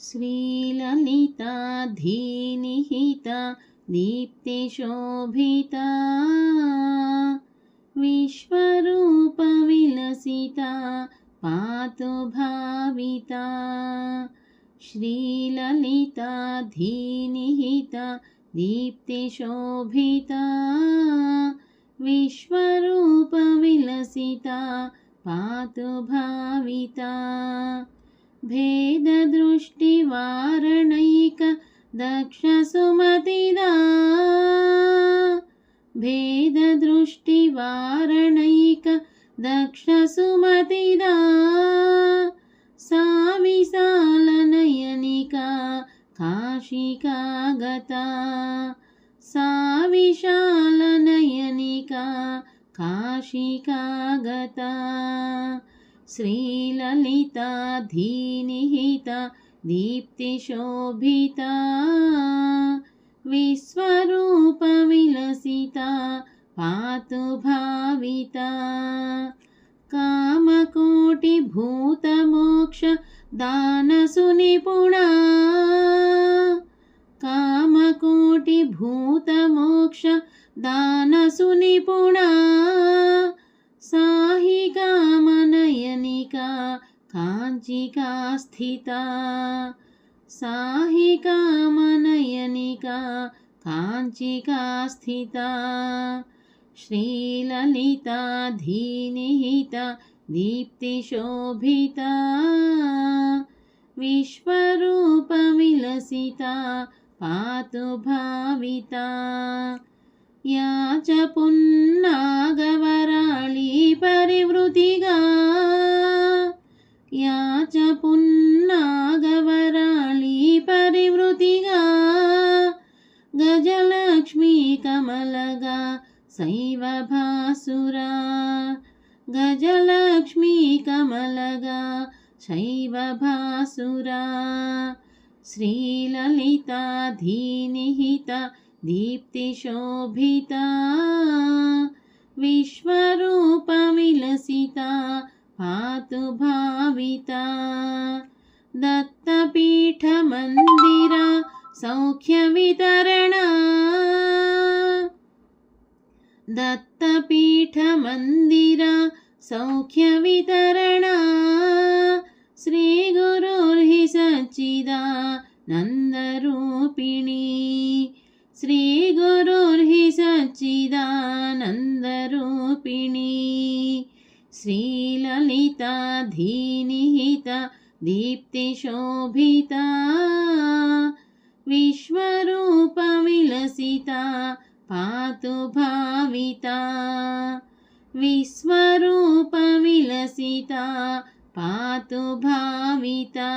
श्रीललिता धीनिहिता दीप्तिशोभिता विश्वरूपविलसिता पातु भाविता श्रीललिता धीनिहिता दीप्तिशोभिता विश्वरूपविलसिता पातु भाविता भेददृष्टिवारणैक दक्षसुमतिदा भेददृष्टिवारणैक दक्षसुमतिदा सा विशालनयनिका काशिका गता सा विशालनयनिका काशिका गता श्रीललिता धीनिहिता दीप्तिशोभिता विश्वरूपविलसिता पातु भाविता कामकोटिभूतमोक्ष दानसुनिपुणा कामकोटिभूतमोक्ष दानसुनिपुणा काञ्चिका स्थिता साहि कामनयनिका काञ्चिका स्थिता श्रीललिता धीनिहिता दीप्तिशोभिता विश्वरूपविलसिता पातु भाविता या च पुन्नागवराळी कमलगा सैव भासुरा। गजलक्ष्मी कमलगा, शैव भासुरा। श्रीललिता धीनिहिता दीप्तिशोभिता। विश्वरूपविलसिता पातु भाविता दत्तपीठमन्दिरा, सौख्यवितरणा दत्तपीठमन्दिरा सौख्यवितरणा। श्रीगुरुर्हि सच्चिदा नन्दरूपिणी श्रीगुरुर्हि सच्चिदानन्दरूपिणी। श्रीललिता धीनिहिता दीप्तिशोभिता। विश्वरूपविलसिता पातु भाविता विश्वरूपविलसिता पातु भाविता